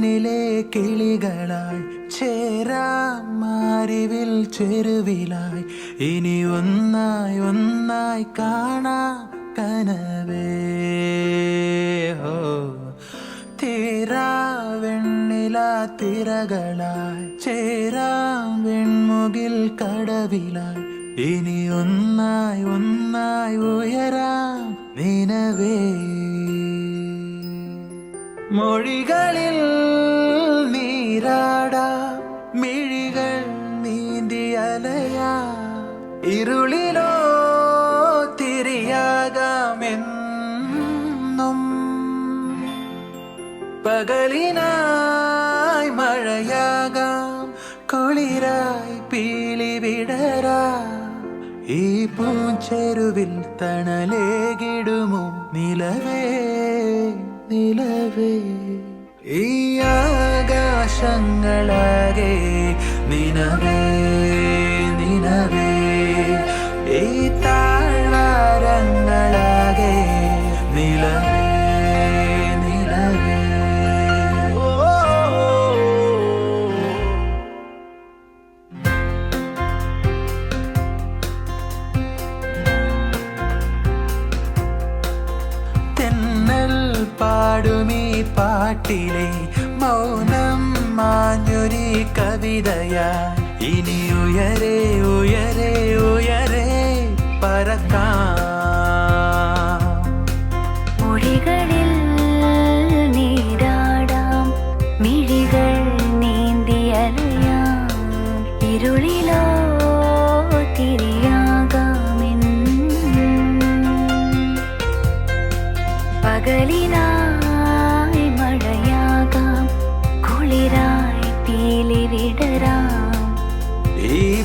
വാനിലെ കിളികളായി ചേരാമാരിവിൽ ചെരുവിലായി. ഇനി ഒന്നായി ഒന്നായി കാണാ കനവേ. ഹോ. തീരാ വെണ്ണില തിരകളായി ചേരാം വെൺമുകിൽ കടവിലായി. ഇനി ഒന്നായി ഒന്നായി ഉയരാം നിനവേ. മൊഴികളിൽ നീരാടാം മിഴികൾ നീന്തി അലയാ ഇരുളിലോ തിരിയാകാമെന്നും. പകലിനായി മഴയാകാം കുളിരായി പീലി വിടരാ. ഈ പൂഞ്ചെരുവിൽ തണലേകിടുമോ? നിലവേ നിലവേ. ഈ ആകാശങ്ങളാകെ നിനവേ നിനവേ. ഈ താഴ്വാരങ്ങളാകെ തെന്നൽ പാടുമീ പാട്ടിലെ മൗനം. മാഞ്ഞൊരി കവിതയാ. ഇനി ഉയരെ ഉയരെ ഉയരെ പറക്കാം. നീരാടാം മിഴികൾ ഇരുളിലോ പകലിനായി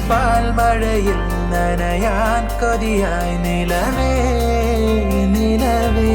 പാൽമഴയിൽ നനയാൻ കൊതിയായി നിലവേ നിലവേ.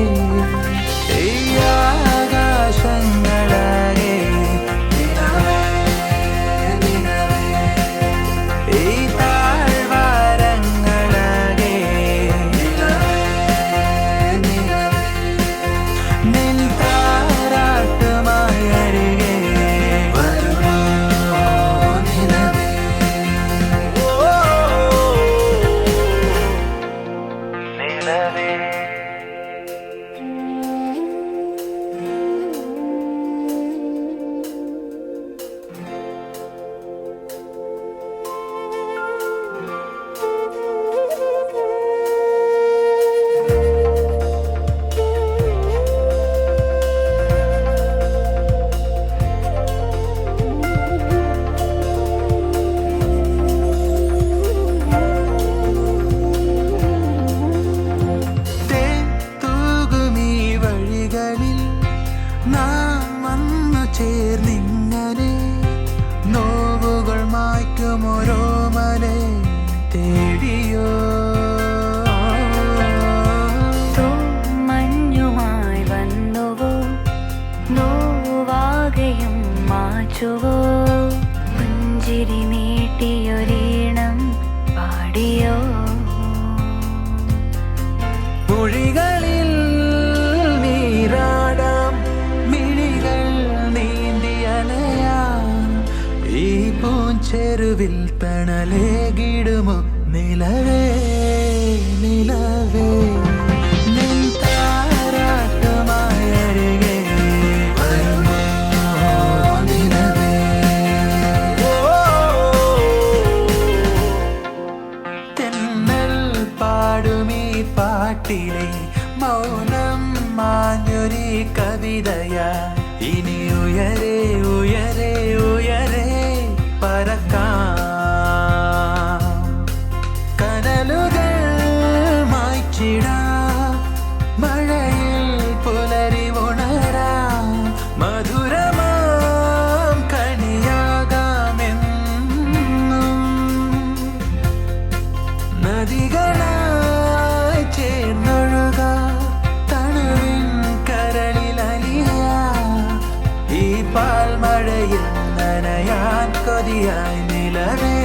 മാച്ചുവോ പുഞ്ചിരി നീട്ടിയൊരീണം പാടിയോ? മൊഴികളിൽ നീരാടാം മിഴികൾ നീന്തിയലയാം ഈ പൂഞ്ചെരുവിൽ തണലേകിടുമോ നിലവേ? പാട്ടിലെ മൗനം മാഞ്ഞൊരി കവിതയ. ഇനി ഉയരെ ഉയരെ ഉയരെ പറക്കാം. never